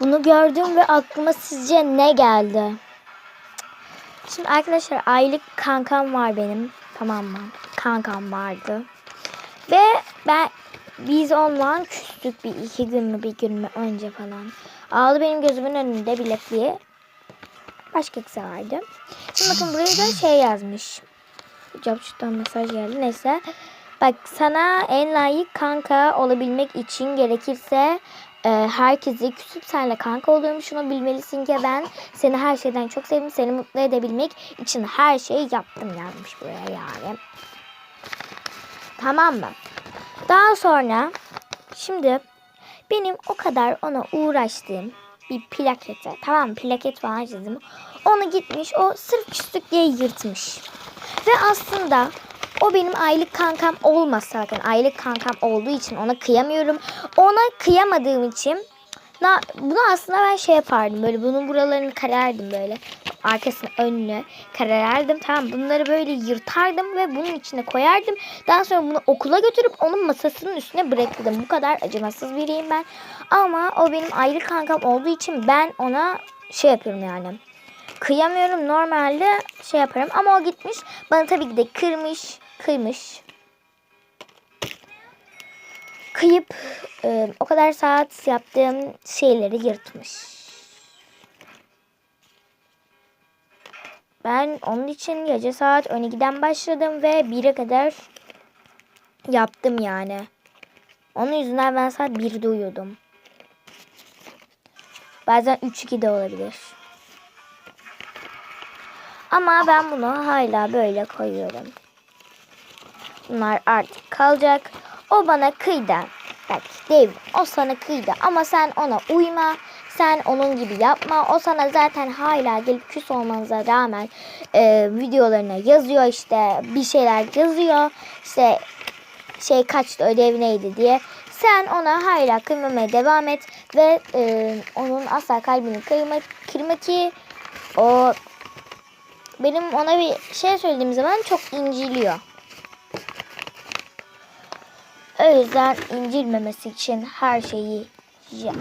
Bunu gördüm ve aklıma sizce ne geldi? Şimdi arkadaşlar aylık kankam var benim. Tamam mı? Kankam vardı. Ve ben biz onunla küstük bir iki gün mü bir gün mü önce falan. Aldı benim gözümün önünde bilekliği. Başka kısa vardı. Şimdi bakın buraya da şey yazmış. Capçuk'tan mesaj geldi. Neyse. Bak sana en layık kanka olabilmek için gerekirse e, herkesi küsüp senle kanka oluyorum. Şunu bilmelisin ki ben seni her şeyden çok sevdim. Seni mutlu edebilmek için her şeyi yaptım yazmış buraya yani. Tamam mı? Daha sonra şimdi benim o kadar ona uğraştığım bir plakete tamam plaket falan çizdim. Onu gitmiş o sırf küslük diye yırtmış. Ve aslında o benim aylık kankam olmasa zaten aylık kankam olduğu için ona kıyamıyorum. Ona kıyamadığım için na, bunu aslında ben şey yapardım böyle bunun buralarını karardım böyle arkasını önüne kararardım tamam bunları böyle yırtardım ve bunun içine koyardım. Daha sonra bunu okula götürüp onun masasının üstüne bırakırdım. Bu kadar acımasız biriyim ben. Ama o benim ayrı kankam olduğu için ben ona şey yapıyorum yani kıyamıyorum. Normalde şey yaparım ama o gitmiş. Bana tabii ki de kırmış, kıymış. Kıyıp e, o kadar saat yaptığım şeyleri yırtmış. Ben onun için gece saat 12'den başladım ve 1'e kadar yaptım yani. Onun yüzünden ben saat 1'de uyudum. Bazen 3-2 de olabilir. Ama ben bunu hala böyle koyuyorum. Bunlar artık kalacak. O bana kıydı. Bak Dev o sana kıydı ama sen ona uyma. Sen onun gibi yapma. O sana zaten hala gelip küs olmanıza rağmen e, videolarına yazıyor işte bir şeyler yazıyor. İşte şey kaçtı ödev neydi diye. Sen ona hala kıymamaya devam et ve e, onun asla kalbini kırma, kırma ki o benim ona bir şey söylediğim zaman çok inciliyor. O yüzden incilmemesi için her şeyi yap.